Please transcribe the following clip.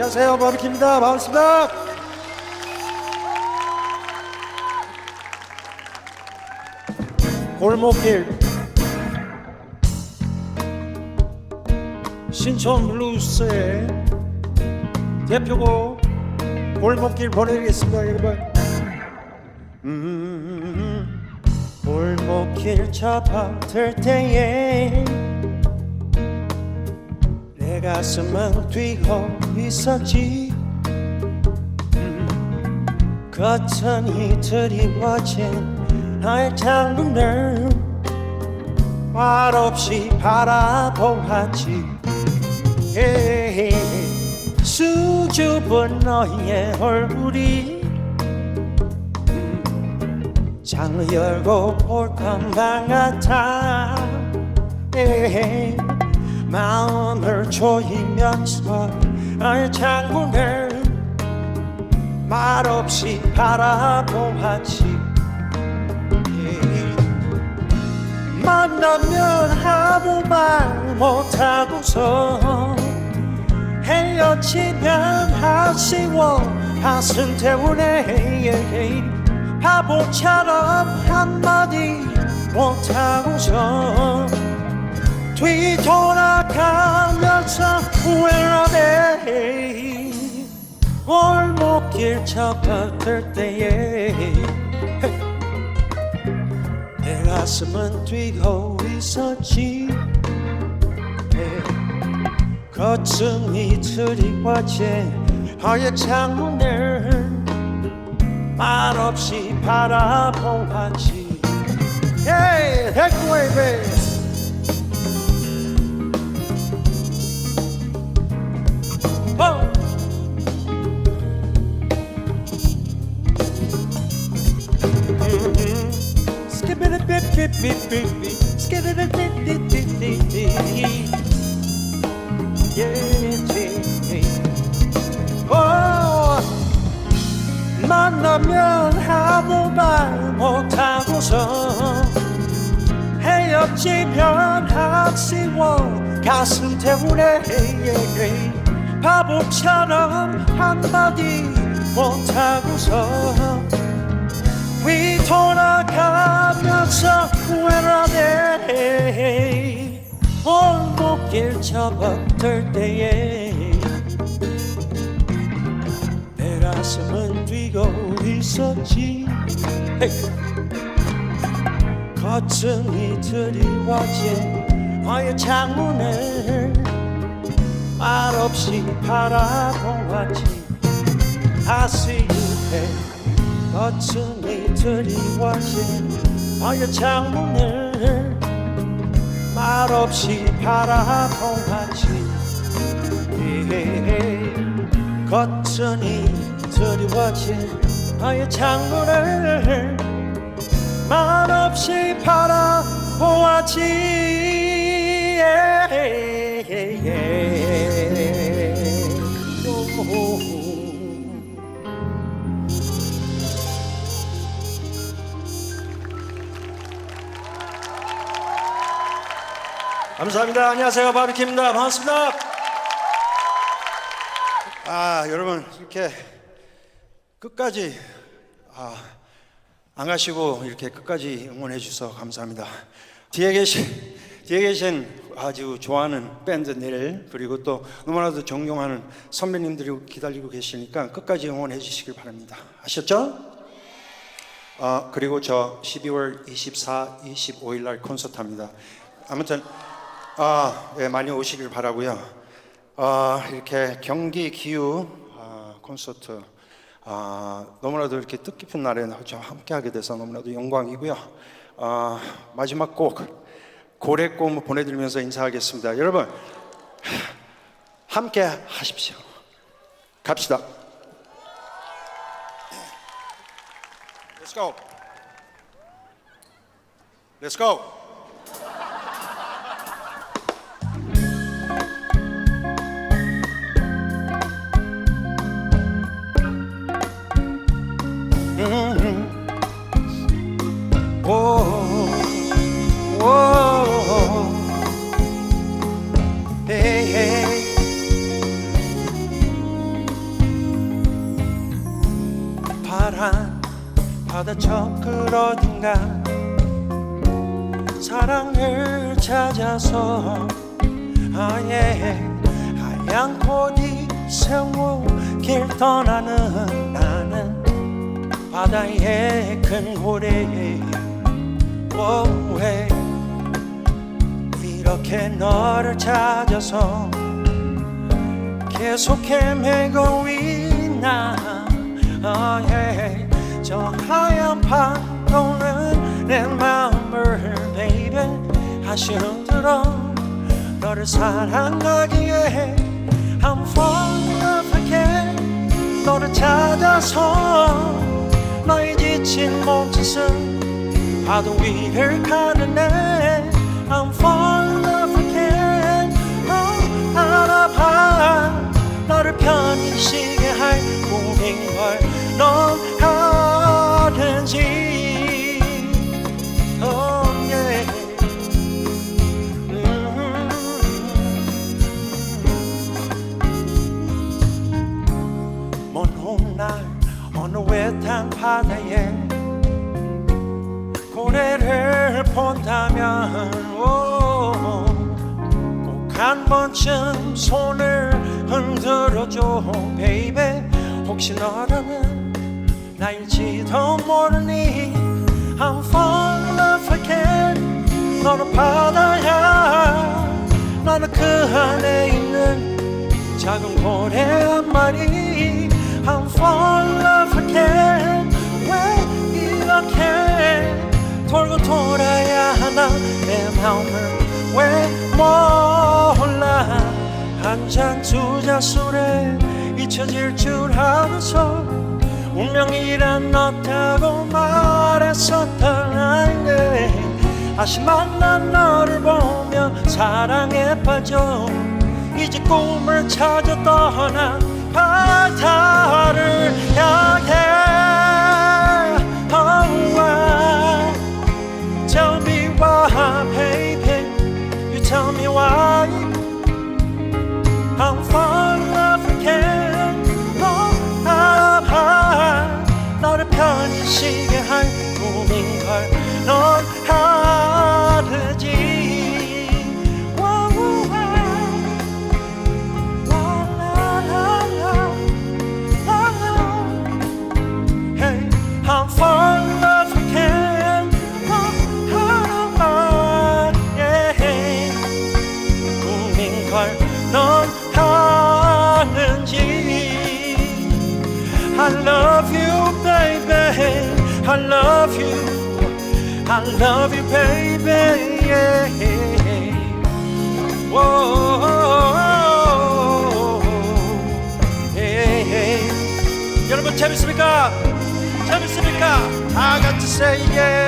안녕하세요. 바비킴입니다. 반갑습니다. 골목길. 신촌 블루스의 대표곡 골목길 보내드리겠습니다 여러분. 음, 골목길 접어들 때에 내 가슴은 뛰고 있었지. 음, 겉은 이드리워진 나의 창문을 말없이 바라보았지. 수줍은 너의 얼굴이 음, 창을 열고 볼 것만 같아 마음을 조이면서 나의 창문을 말없이 바라보았지. 만나면 아무 말 못하고서 헤어지면 아쉬워. 가슴 때문에 바보처럼 한마디 못하고서 뒤돌아가면서 후회하네 골목길 접어들 때에. 내 가슴은 뛰고 있었지. 거층이 드리워진 하얀 창문을 말없이 바라보았지. Hey, heck away, baby. Oh, 만나면 아무 말 못하고서 헤어지면 아쉬워 가슴 때문에 바보처럼 한마디 못하고서. 뒤돌아가 접어들 때에 내 가슴은 뛰고 있었지 헤이. 거층이 드리워진 너의 창문을 말없이 바라보았지 you there 거층이 드리워진 너의 창문을 말없이 바라보았지 거층이 드리워진 너의 창문을 말없이 바라보았지 감사합니다. 안녕하세요. 바비킴입니다. 반갑습니다. 아, 여러분 이렇게 끝까지 아, 안 가시고 이렇게 끝까지 응원해 주셔서 감사합니다. 뒤에 계신 뒤에 계신 아주 좋아하는 밴드들 그리고 또 너무나도 존경하는 선배님들이 기다리고 계시니까 끝까지 응원해 주시길 바랍니다. 아셨죠? 아 그리고 저 12월 24, 25일 날 콘서트 합니다. 아무튼 아, 네, 많이 오시길 바라고요. 아, 이렇게 경기 기후 아, 콘서트 아, 너무나도 이렇게 뜻깊은 날에 저 함께하게 돼서 너무나도 영광이고요. 아, 마지막 곡 고래꽃 보내드리면서 인사하겠습니다. 여러분 함께 하십시오. 갑시다. Let's go. Let's go. 오, 오, 예, 예. 바다처럼 어딘가. 사랑을 찾아서 아예 하얀 코디 세우길 떠나는 나는 바다의 큰 호래에 오해. 이렇게 너를 찾아서 계속 헤매고 있나. 아, 예. 저 하얀 파도는 내 마음을 baby. 아쉬움 들어. 너를 사랑하기에 I'm falling in love again. 너를 찾아서 너의 지친 몸짓은 파도 위를 가르네 I'm falling in love again 너 알아봐. 너를 편히 쉬게 할 꿈인 걸넌 하는지. Oh 훗날 어느 외딴 바다에 고래를 본다면 꼭 한 번쯤 손을 흔들어줘. 베이베 혹시 너라면 나일지도 모르니. I'm fall in love again. 너는 바다야. 나는 그 안에 있는 작은 고래 한 마리 I'm fall in love 내 마음을 왜 몰라? 한 잔 두 잔 술에 잊혀질 줄 알아서 운명이란 없다고 말했었던 아이네. 다시 만난 너를 보며 사랑에 빠져 이제 꿈을 찾아 떠나 바다를 향해 재밌습니까? 다 같이 say yeah